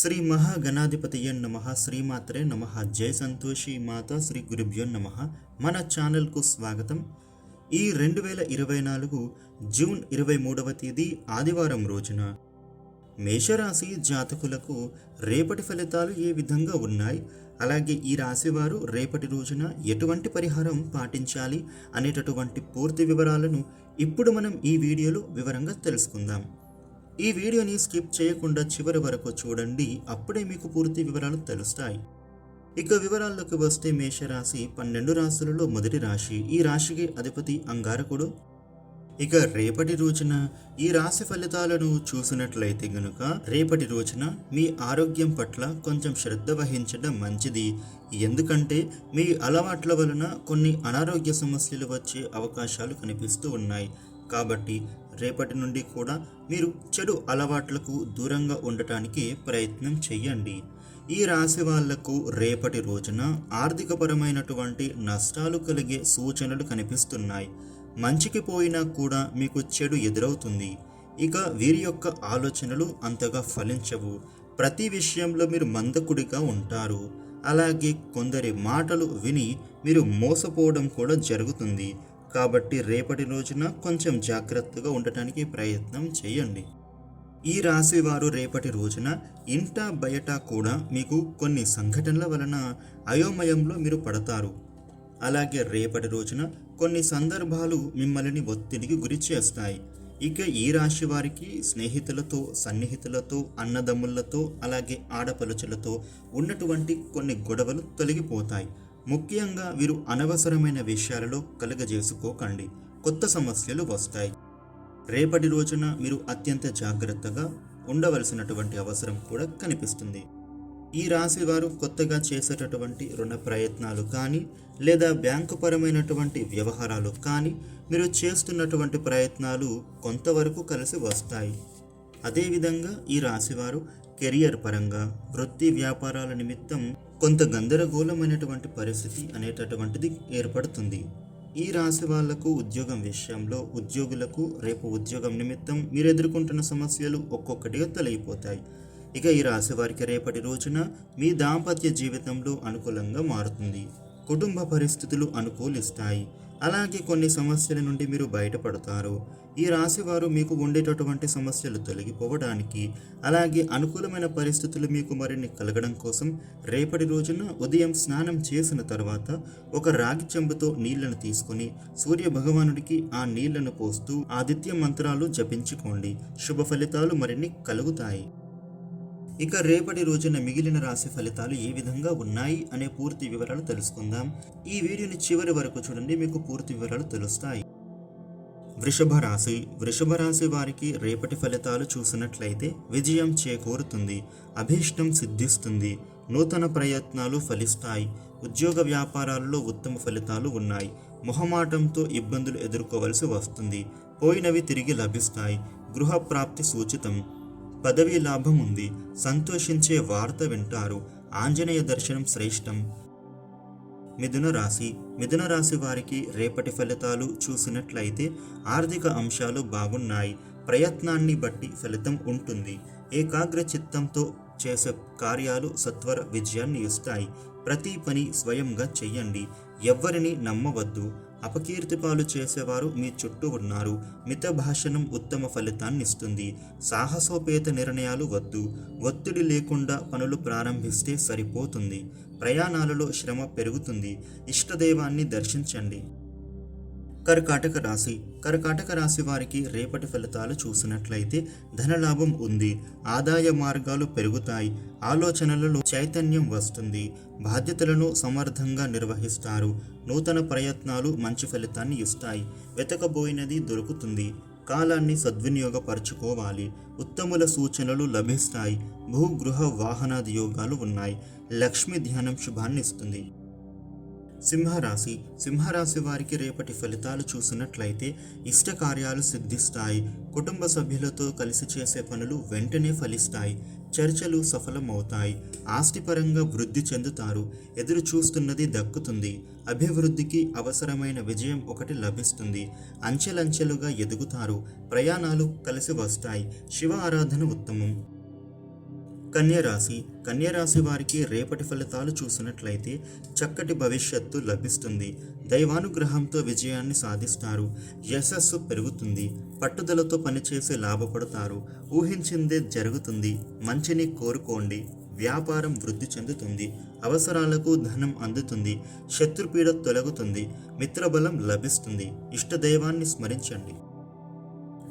శ్రీ మహాగణాధిపతియ నమ శ్రీమాత్రే నమ జయ సంతోషి మాత శ్రీ గురుభ్యో నమ. మన ఛానల్కు స్వాగతం. ఈ రెండు వేల ఇరవై నాలుగు జూన్ ఇరవై మూడవ తేదీ ఆదివారం రోజున మేషరాశి జాతకులకు రేపటి ఫలితాలు ఏ విధంగా ఉన్నాయి? అలాగే ఈ రాశివారు రేపటి రోజున ఎటువంటి పరిహారం పాటించాలి అనేటటువంటి పూర్తి వివరాలను ఇప్పుడు మనం ఈ వీడియోలో వివరంగా తెలుసుకుందాం. ఈ వీడియోని స్కిప్ చేయకుండా చివరి వరకు చూడండి అప్పుడే మీకు పూర్తి వివరాలు తెలుస్తాయి. ఇక వివరాల్లోకి వస్తే మేషరాశి పన్నెండు రాశులలో మొదటి రాశి. ఈ రాశికి అధిపతి అంగారకుడు. ఇక రేపటి రోజున ఈ రాశి ఫలితాలను చూసినట్లయితే గనుక రేపటి రోజున మీ ఆరోగ్యం పట్ల కొంచెం శ్రద్ధ వహించడం మంచిది. ఎందుకంటే మీ అలవాట్ల వలన కొన్ని అనారోగ్య సమస్యలు వచ్చే అవకాశాలు కనిపిస్తూ ఉన్నాయి. కాబట్టి రేపటి నుండి కూడా మీరు చెడు అలవాట్లకు దూరంగా ఉండటానికి ప్రయత్నం చేయండి ఈ రాశి వాళ్ళకు రేపటి రోజున ఆర్థికపరమైనటువంటి నష్టాలు కలిగే సూచనలు కనిపిస్తున్నాయి. మంచికి పోయినా కూడా మీకు చెడు ఎదురవుతుంది. ఇక వీరి యొక్క ఆలోచనలు అంతగా ఫలించవు. ప్రతి విషయంలో మీరు మందకుడిగా ఉంటారు. అలాగే కొందరి మాటలు విని మీరు మోసపోవడం కూడా జరుగుతుంది. కాబట్టి రేపటి రోజున కొంచెం జాగ్రత్తగా ఉండటానికి ప్రయత్నం చేయండి. ఈ రాశి వారు రేపటి రోజున ఇంట బయట కూడా మీకు కొన్ని సంఘటనల వలన అయోమయంలో మీరు పడతారు. అలాగే రేపటి రోజున కొన్ని సందర్భాలు మిమ్మల్ని ఒత్తిడికి గురి చేస్తాయి. ఇక ఈ రాశి వారికి స్నేహితులతో సన్నిహితులతో అన్నదమ్ములతో అలాగే ఆడపలుచులతో ఉన్నటువంటి కొన్ని గొడవలు తొలగిపోతాయి. ముఖ్యంగా వీరు అనవసరమైన విషయాలలో కలుగజేసుకోకండి. కొత్త సమస్యలు వస్తాయి. రేపటి రోజున మీరు అత్యంత జాగ్రత్తగా ఉండవలసినటువంటి అవసరం కూడా కనిపిస్తుంది. ఈ రాశి వారు కొత్తగా చేసేటటువంటి రుణ ప్రయత్నాలు కానీ లేదా బ్యాంకు పరమైనటువంటి వ్యవహారాలు కానీ మీరు చేస్తున్నటువంటి ప్రయత్నాలు కొంతవరకు కలిసి వస్తాయి. అదేవిధంగా ఈ రాశివారు కెరియర్ పరంగా వృత్తి వ్యాపారాల నిమిత్తం కొంత గందరగోళమైనటువంటి పరిస్థితి అనేటటువంటిది ఏర్పడుతుంది. ఈ రాశి వాళ్ళకు ఉద్యోగం విషయంలో ఉద్యోగులకు రేపు ఉద్యోగం నిమిత్తం మీరు ఎదుర్కొంటున్న సమస్యలు ఒక్కొక్కటిగా తొలగిపోతాయి ఇక ఈ రాశి వారికి రేపటి రోజున మీ దాంపత్య జీవితంలో అనుకూలంగా మారుతుంది. కుటుంబ పరిస్థితులు అనుకూలిస్తాయి. అలాగే కొన్ని సమస్యల నుండి మీరు బయటపడతారు. ఈ రాశి వారు మీకు ఉండేటటువంటి సమస్యలు తొలగిపోవడానికి అలాగే అనుకూలమైన పరిస్థితులు మీకు మరిన్ని కలగడం కోసం రేపటి రోజున ఉదయం స్నానం చేసిన తర్వాత ఒక రాగి చెంబుతో నీళ్ళను తీసుకుని సూర్య భగవానుడికి ఆ నీళ్ళను పోస్తూ ఆదిత్య మంత్రాలు జపించుకోండి. శుభ ఫలితాలు మరిన్ని కలుగుతాయి. ఇక రేపటి రోజున మిగిలిన రాశి ఫలితాలు ఏ విధంగా ఉన్నాయి అనే పూర్తి వివరాలు తెలుసుకుందాం. ఈ వీడియోని చివరి వరకు చూడండి మీకు పూర్తి వివరాలు తెలుస్తాయి. వృషభ రాశి. వృషభ రాశి వారికి రేపటి ఫలితాలు చూసినట్లయితే విజయం చేకూరుతుంది అభీష్టం సిద్ధిస్తుంది నూతన ప్రయత్నాలు ఫలిస్తాయి ఉద్యోగ వ్యాపారాల్లో ఉత్తమ ఫలితాలు ఉన్నాయి. మొహమాటంతో ఇబ్బందులు ఎదుర్కోవలసి వస్తుంది. పోయినవి తిరిగి లభిస్తాయి. గృహ ప్రాప్తి సూచితం. పదవీ లాభం ఉంది. సంతోషించే వార్త వింటారు. ఆంజనేయ దర్శనం శ్రేష్టం. మిథున రాశి. మిథున రాశి వారికి రేపటి ఫలితాలు చూసినట్లయితే ఆర్థిక అంశాలు బాగున్నాయి. ప్రయత్నాన్ని బట్టి ఫలితం ఉంటుంది. ఏకాగ్ర చిత్తంతో చేసే కార్యాలు సత్వర విజయాన్ని ఇస్తాయి. ప్రతి పని స్వయంగా చెయ్యండి. ఎవ్వరిని నమ్మవద్దు. అపకీర్తిపాలు చేసేవారు మీ చుట్టూ ఉన్నారు. మిత భాషణం ఉత్తమ ఫలితాన్ని ఇస్తుంది సాహసోపేత నిర్ణయాలు వద్దు. ఒత్తిడి లేకుండా పనులు ప్రారంభిస్తే సరిపోతుంది. ప్రయాణాలలో శ్రమ పెరుగుతుంది. ఇష్టదైవాన్ని దర్శించండి. కర్కాటక రాశి. కర్కాటక రాశి వారికి రేపటి ఫలితాలు చూసినట్లయితే ధనలాభం ఉంది. ఆదాయ మార్గాలు పెరుగుతాయి. ఆలోచనలలో చైతన్యం వస్తుంది. బాధ్యతలను సమర్థంగా నిర్వహిస్తారు. నూతన ప్రయత్నాలు మంచి ఫలితాన్ని ఇస్తాయి. వెతకబోయినది దొరుకుతుంది. కాలాన్ని సద్వినియోగపరచుకోవాలి. ఉత్తముల సూచనలు లభిస్తాయి. భూగృహ వాహనాది యోగాలు ఉన్నాయి. లక్ష్మీ ధ్యానం శుభాన్ని ఇస్తుంది. సింహరాశి. సింహరాశి వారికి రేపటి ఫలితాలు చూసినట్లయితే ఇష్ట కార్యాలు సిద్ధిస్తాయి. కుటుంబ సభ్యులతో కలిసి చేసే పనులు వెంటనే ఫలిస్తాయి. చర్చలు సఫలమవుతాయి. ఆస్తిపరంగా వృద్ధి చెందుతారు. ఎదురు చూస్తున్నది దక్కుతుంది. అభివృద్ధికి అవసరమైన విజయం ఒకటి లభిస్తుంది. అంచెలంచెలుగా ఎదుగుతారు. ప్రయాణాలు కలిసి వస్తాయి. శివ ఆరాధన ఉత్తమం. కన్యరాశి. కన్యరాశి వారికి రేపటి ఫలితాలు చూసినట్లయితే చక్కటి భవిష్యత్తు లభిస్తుంది. దైవానుగ్రహంతో విజయాన్ని సాధిస్తారు. యశస్సు పెరుగుతుంది. పట్టుదలతో పనిచేసి లాభపడతారు. ఊహించిందే జరుగుతుంది. మంచిని కోరుకోండి. వ్యాపారం వృద్ధి చెందుతుంది. అవసరాలకు ధనం అందుతుంది. శత్రుపీడ తొలగుతుంది. మిత్రబలం లభిస్తుంది. ఇష్టదైవాన్ని స్మరించండి.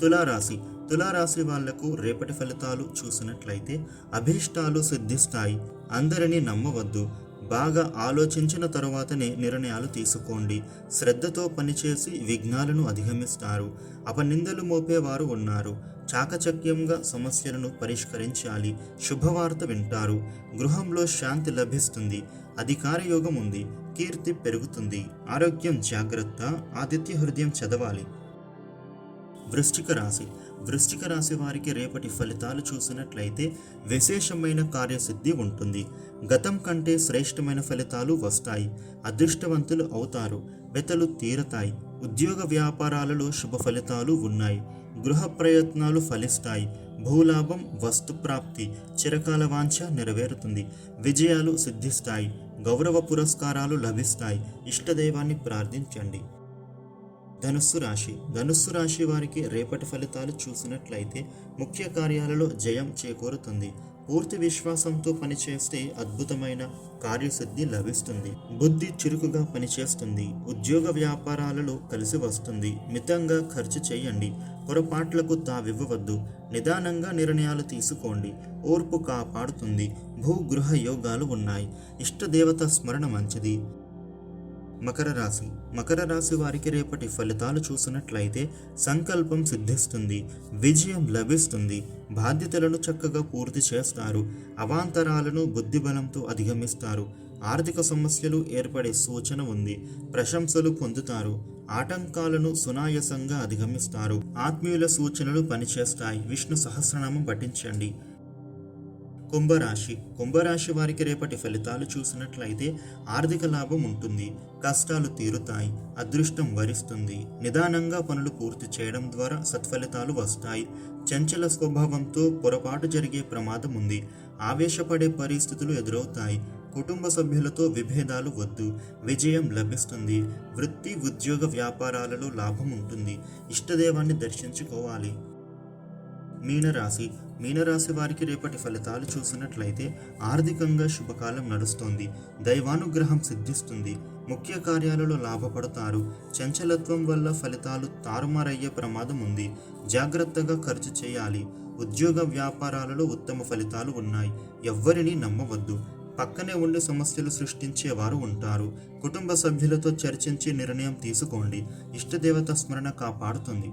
తులారాశి. తులారాశి వాళ్ళకు రేపటి ఫలితాలు చూసినట్లయితే అభీష్టాలు సిద్ధిస్తాయి. అందరినీ నమ్మవద్దు. బాగా ఆలోచించిన తరువాతనే నిర్ణయాలు తీసుకోండి. శ్రద్ధతో పనిచేసి విఘ్నాలను అధిగమిస్తారు. అపనిందలు మోపేవారు ఉన్నారు. చాకచక్యంగా సమస్యలను పరిష్కరించాలి. శుభవార్త వింటారు. గృహంలో శాంతి లభిస్తుంది. అధికార యోగం ఉంది. కీర్తి పెరుగుతుంది. ఆరోగ్యం జాగ్రత్త. ఆదిత్య హృదయం చదవాలి. వృశ్చిక రాశి. వృశ్చిక రాశి వారికి రేపటి ఫలితాలు చూసినట్లయితే విశేషమైన కార్యసిద్ధి ఉంటుంది. గతం కంటే శ్రేష్టమైన ఫలితాలు వస్తాయి. అదృష్టవంతులు అవుతారు. వెతలు తీరతాయి. ఉద్యోగ వ్యాపారాలలో శుభ ఫలితాలు ఉన్నాయి. గృహ ప్రయత్నాలు ఫలిస్తాయి. భూలాభం వస్తుప్రాప్తి చిరకాల వాంఛ నెరవేరుతుంది. విజయాలు సిద్ధిస్తాయి. గౌరవ పురస్కారాలు లభిస్తాయి. ఇష్టదైవాన్ని ప్రార్థించండి. ధనుస్సు రాశి. ధనుస్సు రాశి వారికి రేపటి ఫలితాలు చూసినట్లయితే ముఖ్య కార్యాలలో జయం చేకూరుతుంది. పూర్తి విశ్వాసంతో పనిచేస్తే అద్భుతమైన కార్యసిద్ధి లభిస్తుంది. బుద్ధి చురుకుగా పనిచేస్తుంది. ఉద్యోగ వ్యాపారాలలో కలిసి వస్తుంది. మితంగా ఖర్చు చేయండి. పొరపాట్లకు తావివ్వవద్దు. నిదానంగా నిర్ణయాలు తీసుకోండి. ఓర్పు కాపాడుతుంది. భూగృహ యోగాలు ఉన్నాయి. ఇష్టదేవత స్మరణ మంచిది. మకర రాశి. మకర రాశి వారికి రేపటి ఫలితాలు చూసినట్లయితే సంకల్పం సిద్ధిస్తుంది విజయం లభిస్తుంది. బాధ్యతలను చక్కగా పూర్తి చేస్తారు. అవాంతరాలను బుద్ధిబలంతో అధిగమిస్తారు. ఆర్థిక సమస్యలు ఏర్పడే సూచన ఉంది. ప్రశంసలు పొందుతారు. ఆటంకాలను సునాయసంగా అధిగమిస్తారు. ఆత్మీయుల సూచనలు పనిచేస్తాయి. విష్ణు సహస్రనామం పఠించండి. కుంభరాశి. కుంభరాశి వారికి రేపటి ఫలితాలు చూసినట్లయితే ఆర్థిక లాభం ఉంటుంది. కష్టాలు తీరుతాయి. అదృష్టం వరిస్తుంది. నిదానంగా పనులు పూర్తి చేయడం ద్వారా సత్ఫలితాలు వస్తాయి. చంచల స్వభావంతో పొరపాటు జరిగే ప్రమాదం ఉంది. ఆవేశపడే పరిస్థితులు ఎదురవుతాయి. కుటుంబ సభ్యులతో విభేదాలు వద్దు. విజయం లభిస్తుంది. వృత్తి ఉద్యోగ వ్యాపారాలలో లాభం ఉంటుంది. ఇష్టదేవాన్ని దర్శించుకోవాలి. మీనరాశి. మీనరాశి వారికి రేపటి ఫలితాలు చూసినట్లయితే ఆర్థికంగా శుభకాలం నడుస్తోంది. దైవానుగ్రహం సిద్ధిస్తుంది. ముఖ్య కార్యాలలో లాభపడతారు. చంచలత్వం వల్ల ఫలితాలు తారుమారయ్యే ప్రమాదం ఉంది. జాగ్రత్తగా ఖర్చు చేయాలి. ఉద్యోగ వ్యాపారాలలో ఉత్తమ ఫలితాలు ఉన్నాయి. ఎవ్వరిని నమ్మవద్దు. పక్కనే ఉండి సమస్యలు సృష్టించేవారు ఉంటారు. కుటుంబ సభ్యులతో చర్చించి నిర్ణయం తీసుకోండి. ఇష్టదేవత స్మరణ కాపాడుతుంది.